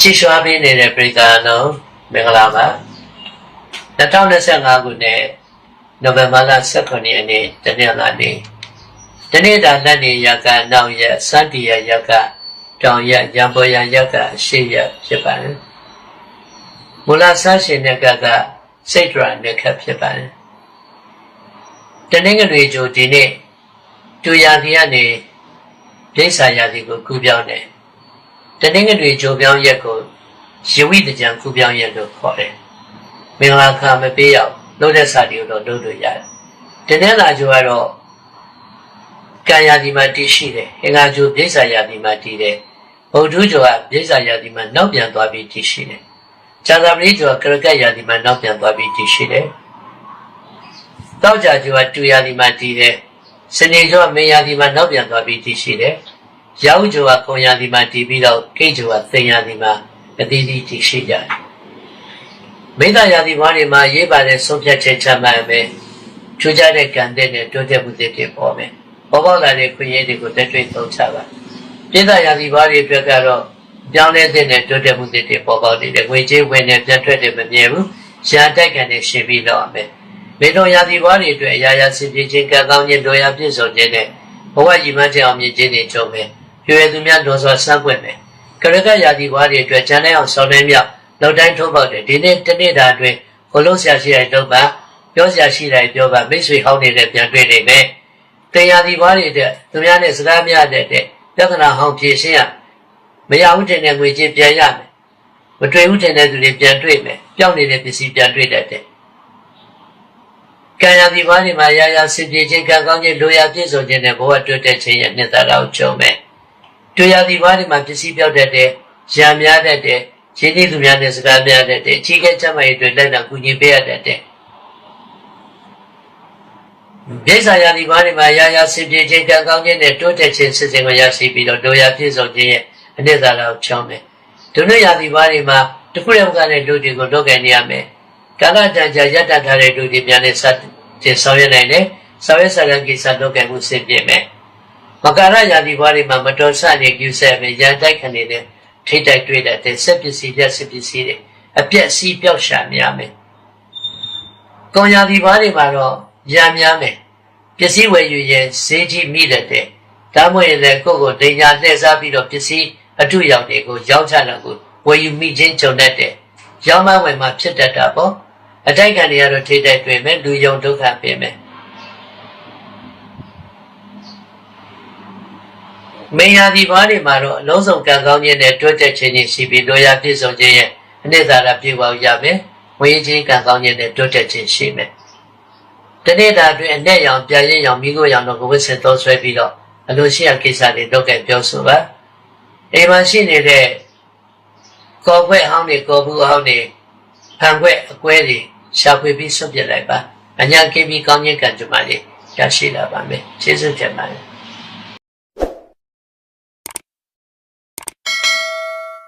ချစ်ရွှာပေးနေတဲ့ပြည်သာလုံးမင်္ဂလာပါ2025ခုနှစ်နိုဝင်ဘာလ18ရက်နေ့တနင်္လာနေ့တနေ့တာလက်နေရကနောက်ရက်စန္ဒီရရကတောင်ရက်ရံပေါ်ရရကအရှိရဖြစ်ပါတယ်မူလဆန်းရှင်မြတ်ကကစိတ်ဒရာနဲ့ခက်ဖြစ်ပါတယ်တနင်္ဂနွေကြိုဒီနေ့တူရာဒီကနေပြိဿာရာဒီကိုကူပြောင်းတယ် တနင်္ဂနွေကြိုပြောင်းရက်ကိုရဝိတကြံကူပြောင်းရက်လို့ခေါ်တယ်မင်္ဂလာခါမပေးရောက်လို့တဲ့စာတီကိုတော့လုပ်လို့ရတယ်တနင်္လာကြိုကတော့ကံရာဒီမှာတည်ရှိတယ်အင်္ဂါကြိုပြိဿာရာဒီမှာတည်တယ်ဗုဒ္ဓကြိုကပြိဿာရာဒီမှာနောက်ပြန်သွားပြီးတည်ရှိတယ်ဇာတာပတိကြိုကကရကတ်ရာဒီမှာနောက်ပြန်သွားပြီးတည်ရှိတယ်တောက်ကြကြိုကတူရာဒီမှာတည်တယ်စနေကြိုကမေရာဒီမှာနောက်ပြန်သွားပြီးတည်ရှိတယ် ရောက်ကြိုကခုံရာဒီမှာတည်ပြီးတော့ကိတ်ကြိုကသိမ်ရာဒီမှာအသီးသီးတည်ရှိကြတယ်မိသားရာဒီဘွားတွေမှာရေးပါတဲ့ဆုံးဖြတ်ချက်ချမှတ်မယ်ချူကြတဲ့ကံတဲ့နဲ့တိုးတက်မှုတွေဖြစ်ပေါ်မယ်ပေါ်ပေါက်လာတဲ့ခွင့်ရတွေကိုတက်တွေ့သုံးချပါပြည်သားရာဒီဘွားတွေအတွက်ကတော့ပြောင်းလဲတဲ့နဲ့တိုးတက်မှုတွေပေါ်ပေါက်နေတဲ့ငွေကြေးဝင်နေပြန်ထွက်တယ်မမြဲဘူးရှားတိုက်ကန်နဲ့ရှင်ပြီးတော့မယ်မေတော်ရာဒီဘွားတွေအတွက်အရာရာစင်ပြေခြင်းကံကောင်းခြင်းတို့ရာပြည့်စုံခြင်းနဲ့ဘဝရည်မှန်းချက်အောင်မြင်ခြင်းတွေကြုံမယ် ရွယ်သူများတော်စွာစမ်းပွင့်မယ်ကရကရာဒီဘွားတွေအတွက်ဂျန်တဲ့အောင်ဆောင်နေမြောက်လောက်တိုင်းထိုးပေါက်တယ်ဒီနေ့တနေ့တာအတွင်းကိုလုံးဆရာရှိတဲ့တော့ပါပြောဆရာရှိတဲ့ပြောပါမိတ်ဆွေဟောင်းနေတဲ့ပြန်တွေ့နေမယ်တရားဒီဘွားတွေအတွက်သူများနဲ့စကားများတဲ့ပြဿနာဟောင်းဖြေရှင်းရမရဘူးတင်တဲ့ငွေကြေးပြန်ရမယ်မတွေ့ဘူးတင်တဲ့သူတွေပြန်တွေ့မယ်ပျောက်နေတဲ့ပစ္စည်းပြန်တွေ့တတ်တယ်ကံရသည်ဘာဒီမှာရာရာစင်ပြေခြင်းကံကောင်းခြင်းလိုရာပြည့်စုံခြင်းနဲ့ဘဝတွေ့တဲ့ခြင်းရဲ့နှစ်သာရကိုကြုံမယ် တွေ့ရသည်ဘာဒီမှာပစ္စည်းပြောက်တတ်တယ်ရံများတတ်တယ်ရင်းနှီးသူများနဲ့စကားများတတ်တယ်အကြီးကဲချမ်းမရေးအတွက်လက်နံကူညီပေးရတတ်တယ်ဒိဋ္ဌာယာဒီဘာဒီမှာရာရာစင်ပြေခြင်းကံကောင်းခြင်းနဲ့တိုးတက်ခြင်းစစ်စင်ကိုရရှိပြီးတော့လိုရာပြည့်စုံခြင်းရဲ့အနှစ်သာရကိုချောင်းမယ်ဒုနရာဒီဘာဒီမှာတခုတည်းကတဲ့လူတွေကိုလုပ်ကြနေရမယ်ကာလတန်ကြာရပ်တန့်ထားတဲ့လူတွေပြန်နေစတင်ဆောင်ရွက်နိုင်တယ်ဆောင်ရွက်ဆိုင်တဲ့ကိစ္စလုပ်ကြမှုစစ်ပြမယ် မကာရယာဒီဘွားတွေမှာမတော်ဆနေကျူဆဲပဲရန်တိုက်ခနေတဲ့ထိတ်တိုက်တွေ့တဲ့စက်ပစ္စည်းလက်စက်ပစ္စည်းတွေအပြက်စီးပြောက်ရှာများမယ်။ကောယာဒီဘွားတွေမှာတော့ရံများမယ်ပစ္စည်းဝယ်ယူရင်ဈေးကြီးမိတဲ့တဲ့ဒါမှမဟုတ်လည်းကိုယ့်ကိုတင်ညာလှည့်စားပြီးတော့ပစ္စည်းအထုရောက်တွေကိုရောင်းချတာကိုဝယ်ယူမိခြင်းကြုံတတ်တယ်။ရောင်းမဝယ်မှာဖြစ်တတ်တာပေါ့။အတိုက်ခံတွေကတော့ထိတိုက်တွေ့မယ်လူယုံဒုက္ခပေးမယ် မေယာဒီဘာတွေမှာတော့အလုံးစုံကံကောင်းခြင်းနဲ့တွတ်တက်ခြင်းတွေရှိပြီးလိုရာပြည့်စုံခြင်းရဲ့အနှစ်သာရပြေဝရမယ်ဝေခြင်းကံကောင်းခြင်းနဲ့တွတ်တက်ခြင်းရှိမယ်တနေ့တာအတွင်းအနဲ့ရောင်ပြရင်ရောင်မိကိုရောင်တော့ကိုဝစ်စင်သုံးဆွဲပြီးတော့အလိုရှိရကိစ္စတွေလုပ်ခဲ့ပြောဆိုပါအိမ်မှာရှိနေတဲ့ကော်ခွဲဟောင်းတွေကော်ဘူးဟောင်းတွေဖန်ခွဲအကွဲတွေရှာဖွေပြီးဆွတ်ပြလိုက်ပါအညာကင်းပြီးကောင်းခြင်းကံကြမ္မာလေးရရှိလာပါမယ်ကျေးဇူးတင်ပါတယ်